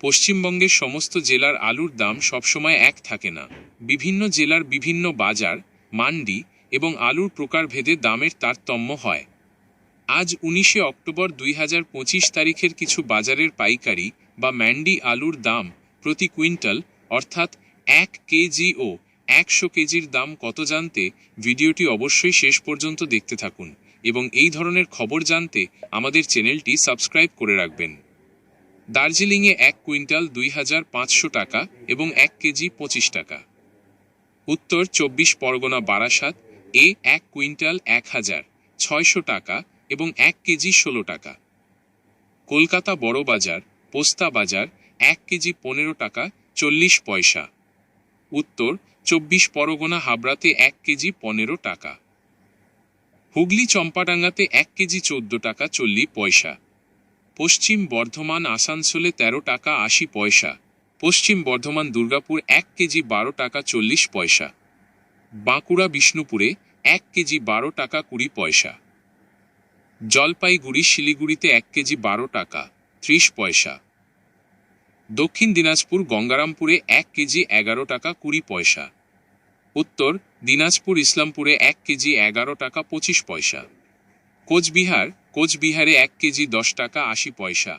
পশ্চিমবঙ্গের সমস্ত জেলার আলুর দাম সবসময় এক থাকে না। বিভিন্ন জেলার বিভিন্ন বাজার, মান্ডি এবং আলুর প্রকারভেদে দামের তারতম্য হয়। আজ উনিশে অক্টোবর দুই হাজার পঁচিশ তারিখের কিছু বাজারের পাইকারি বা ম্যান্ডি আলুর দাম প্রতি কুইন্টাল, অর্থাৎ এক কেজি ও একশো কেজির দাম কত জানতে ভিডিওটি অবশ্যই শেষ পর্যন্ত দেখতে থাকুন এবং এই ধরনের খবর জানতে আমাদের চ্যানেলটি সাবস্ক্রাইব করে রাখবেন। দার্জিলিংয়ে এক কুইন্টাল দুই হাজার পাঁচশো টাকা এবং এক কেজি পঁচিশ টাকা। উত্তর চব্বিশ পরগনা বারাসাত এ এক কুইন্টাল এক হাজার ছয়শো টাকা এবং এক কেজি ষোলো টাকা। কলকাতা বড় বাজার, পোস্তা বাজার, এক কেজি পনেরো টাকা, চল্লিশ পয়সা। উত্তর চব্বিশ পরগনা হাবড়াতে এক কেজি পনেরো টাকা। হুগলি চম্পাডাঙ্গাতে এক কেজি চোদ্দ টাকা চল্লিশ পয়সা। পশ্চিম বর্ধমান আসানসোলে তেরো টাকা আশি পয়সা, পশ্চিম বর্ধমান দুর্গাপুর এক কেজি বারো টাকা চল্লিশ পয়সা, বাঁকুড়া বিষ্ণুপুরে এক কেজি বারো টাকা কুড়ি পয়সা, জলপাইগুড়ি শিলিগুড়িতে এক কেজি বারো টাকা ত্রিশ পয়সা, দক্ষিণ দিনাজপুর গঙ্গারামপুরে এক কেজি এগারো টাকা কুড়ি পয়সা, উত্তর দিনাজপুর ইসলামপুরে এক কেজি এগারো টাকা পঁচিশ পয়সা, কোচবিহার কোচবিহারে এক কেজি দশ টাকা আশি পয়সা।